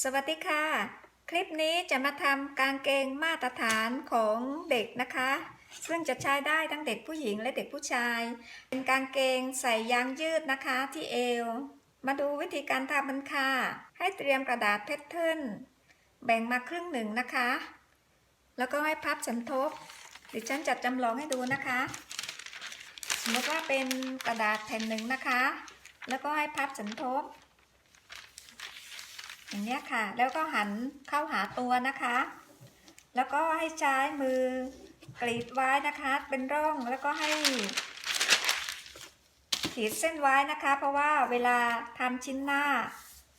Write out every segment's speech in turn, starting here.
สวัสดีค่ะ คลิปนี้จะมาทำกางเกงมาตรฐานของเด็กนะคะ ซึ่งจะใช้ได้ทั้งเด็กผู้หญิงและเด็กผู้ชาย เป็นกางเกงใส่ยางยืดนะคะที่เอว มาดูวิธีการทำมันค่ะ ให้เตรียมกระดาษเพชรเทิร์นแบ่งมาครึ่งหนึ่งนะคะ แล้วก็ให้พับสันทบเดิฉันจัดจำลองให้ดูนะคะ สมมติว่าเป็นกระดาษแผ่นหนึ่งนะคะ แล้วก็ให้พับสันทบ อย่างนี้ค่ะ แล้วก็หันเข้าหาตัวนะคะ แล้วก็ให้ใช้มือกรีดไว้นะคะ เป็นร่องแล้วก็ให้ขีดเส้นไว้นะคะ เพราะว่าเวลาทำชิ้นหน้า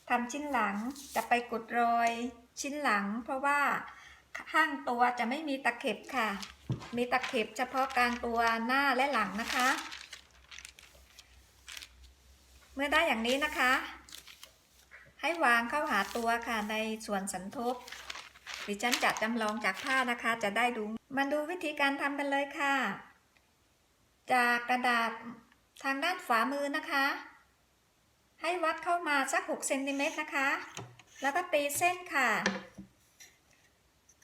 ทำชิ้นหลังจะไปกดรอยชิ้นหลัง เพราะว่าข้างตัวจะไม่มีตะเข็บค่ะ มีตะเข็บเฉพาะกลางตัวหน้าและหลังนะคะ เมื่อได้อย่างนี้นะคะ ให้วางเข้าหาตัวค่ะในส่วนสันทบดิฉันจะจำลองจากผ้านะคะ จะได้ดู มาดูวิธีการทำกันเลยค่ะ จากกระดาษทางด้านฝามือนะคะ ให้วัดเข้ามาสัก6เซนติเมตรนะคะ แล้วก็ตีเส้นค่ะ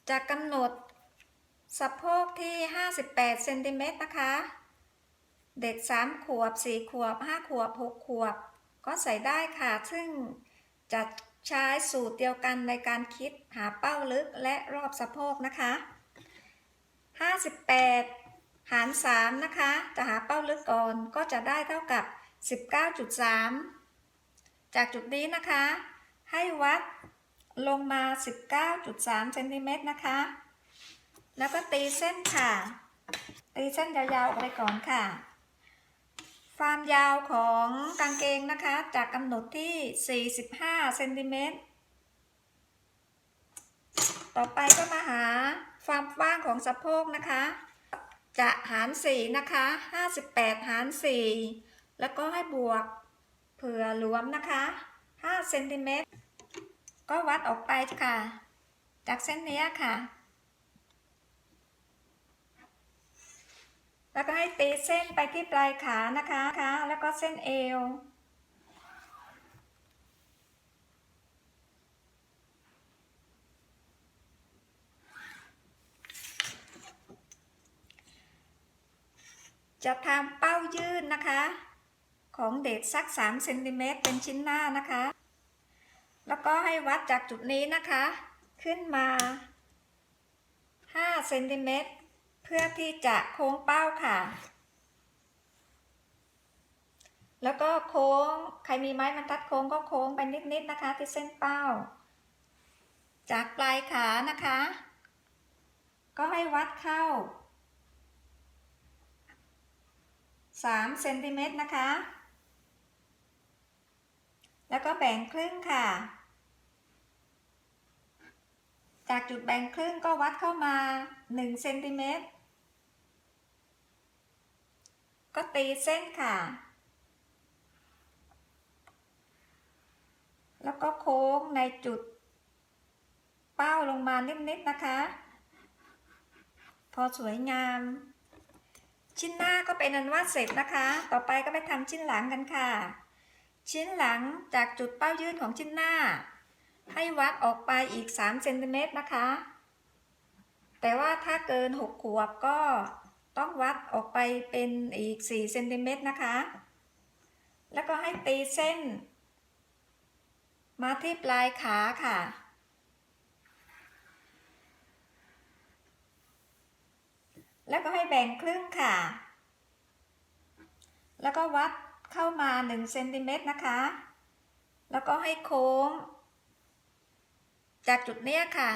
จากกำหนดสะโพกที่ 58เซนติเมตรนะคะ เด็ก 3 ขวบ 4 ขวบ 5 ขวบ 6 ขวบ ก็ใส่ได้ค่ะ ซึ่ง จะใช้สูตรเดียวกันในการคิดหาเป้าลึกและรอบสะโพกนะคะ 58 หาร 3 นะคะ จะหาเป้าลึกก่อนก็จะได้เท่ากับ 19.3 จากจุดนี้นะคะ ให้วัดลงมา 19.3เซนติเมตรนะคะ แล้วก็ตีเส้นค่ะ ตีเส้นยาวๆออกไปก่อนค่ะ ความยาวของกางเกงนะคะ จากกำหนดที่ 45เซนติเมตร ต่อไปก็มาหาความกว้างของสะโพกนะคะ จะหาร 4 นะคะ 58 หาร 4 แล้วก็ให้บวกเผื่อหลวมนะคะ5เซนติเมตรก็วัดออกไปค่ะ จากเส้นนี้ค่ะ แล้วก็ให้ตีเส้นไปที่ปลายขานะคะคะแล้วก็เส้นเอว จะทำเป้ายืดนะคะ ของเด็กสัก3เซนติเมตรเป็นชิ้นหน้านะคะ แล้วก็ให้วัดจากจุดนี้นะคะ ขึ้นมา5เซนติเมตร พื่อที่จะโค้งเป้าค่ะ แล้วก็โค้ง ใครมีไม้บรรทัดโค้งก็โค้งไปนิดๆนะคะ ที่เส้นเป้า จากปลายขานะคะ ก็ให้วัดเข้า3เซนติเมตรนะคะ แล้วก็แบ่งครึ่งค่ะ จากจุดแบ่งครึ่งก็วัดเข้ามา1เซนติเมตร ก็ตีเส้นค่ะ แล้วก็โค้งในจุด เป้าลงมานิดๆนะคะ พอสวยงาม ชิ้นหน้าก็เป็นอันว่าเสร็จนะคะ ต่อไปก็ไปทำชิ้นหลังกันค่ะ ชิ้นหลังจากจุดเป้ายื่นของชิ้นหน้า ให้วัดออกไปอีก3เซนติเมตรนะคะ แต่ว่าถ้าเกิน 6 ขวบก็ ต้องวัดออกไปเป็นอีก 4 เซนติเมตรนะคะ แล้วก็ให้ตีเส้น มาที่ปลายขาค่ะ แล้วก็ให้แบ่งครึ่งค่ะ แล้วก็วัดเข้ามา1เซนติเมตรนะคะ แล้วก็ให้โค้ง จากจุดเนี้ยค่ะ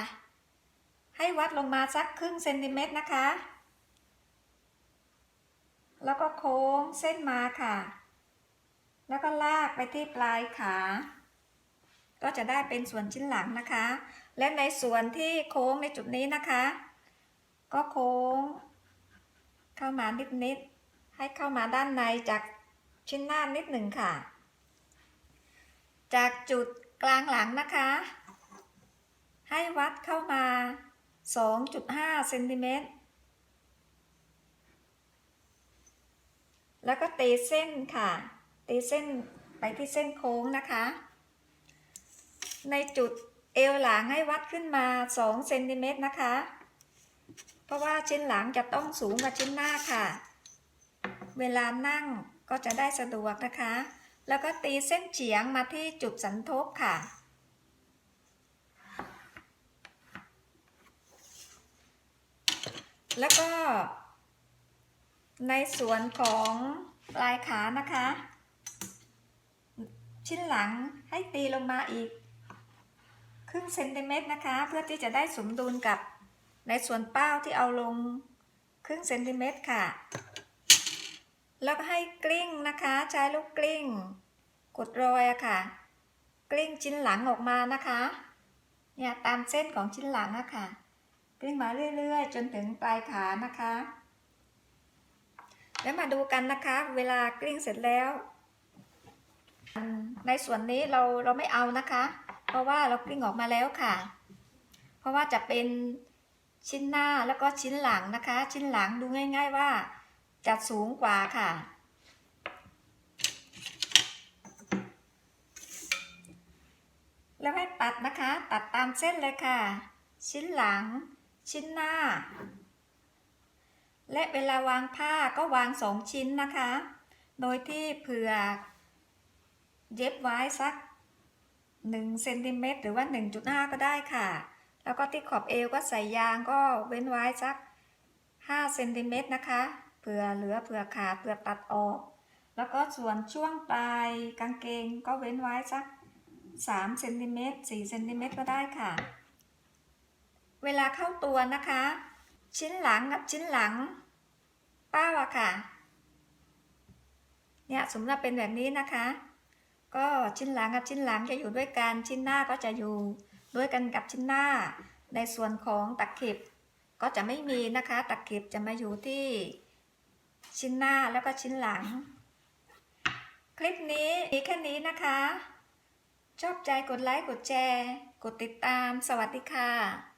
ให้วัดลงมาสักครึ่งเซนติเมตรนะคะ แล้วก็โค้งเส้นมาค่ะ แล้วก็ลากไปที่ปลายขา ก็จะได้เป็นส่วนชิ้นหลังนะคะ และในส่วนที่โค้งในจุดนี้นะคะ ก็โค้ง เข้ามานิดๆให้เข้ามาด้านในจากชิ้นหน้านิดหนึ่งค่ะ จากจุดกลางหลังนะคะ ให้วัดเข้ามา 2.5เซนติเมตร แล้วก็ตีเส้นค่ะ ตีเส้นไปที่เส้นโค้งนะคะ ในจุดเอวหลังให้วัดขึ้นมา2เซนติเมตรนะคะ เพราะว่าชิ้นหลังจะต้องสูงกว่าชิ้นหน้าค่ะ เวลานั่งก็จะได้สะดวกนะคะ แล้วก็ตีเส้นเฉียงมาที่จุดสันทบค่ะ แล้วก็ ในส่วนของปลายขานะคะ ชิ้นหลังให้ตีลงมาอีก ครึ่งเซนติเมตรนะคะ เพื่อที่จะได้สมดุลกับในส่วนเป้าที่เอาลงครึ่งเซนติเมตรค่ะ แล้วให้กลิ้งนะคะ ใช้ลูกกลิ้ง กดรอยอะค่ะ กลิ้งชิ้นหลังออกมานะคะ เนี่ยตามเส้นของชิ้นหลังอะค่ะ กลิ้งมาเรื่อยๆ จนถึงปลายขานะคะ แล้วมาดูกันนะคะ เวลากลิ้งเสร็จแล้ว ในส่วนนี้เราเราไม่เอานะคะ เพราะว่าเรากลิ้งออกมาแล้วค่ะ เพราะว่าจะเป็นชิ้นหน้าแล้วก็ชิ้นหลังนะคะ ชิ้นหลังดูง่าย ๆว่าจะสูงกว่าค่ะ แล้วให้ตัดนะคะ ตัดตามเส้นเลยค่ะ ชิ้นหลัง ชิ้นหน้า และเวลาวางผ้าก็วางสองชิ้นนะคะ โดยที่เผื่อ เย็บไว้สัก1เซนติเมตรหรือว่า 1.5 ก็ได้ค่ะ แล้วก็ที่ขอบเอวก็ใส่ยางก็เว้นไว้สัก5เซนติเมตรนะคะ เผื่อเหลือเผื่อขาดเผื่อตัดออก แล้วก็ส่วนช่วงปลายกางเกงก็เว้นไว้สัก3เซนติเมตร4เซนติเมตรก็ได้ค่ะ เวลาเข้าตัวนะคะ ชิ้นหลังกับชิ้นหลัง เป้าอะค่ะ เนี่ยสมมติว่าเป็นแบบนี้นะคะ ก็ชิ้นหลังกับชิ้นหลังจะอยู่ด้วยกัน ชิ้นหน้าก็จะอยู่ด้วยกันกับชิ้นหน้า ในส่วนของตะเข็บก็จะไม่มีนะคะ ตะเข็บจะมาอยู่ที่ชิ้นหน้าแล้วก็ชิ้นหลัง คลิปนี้มีแค่นี้นะคะ ชอบใจกดไลค์กดแชร์ กดติดตาม สวัสดีค่ะ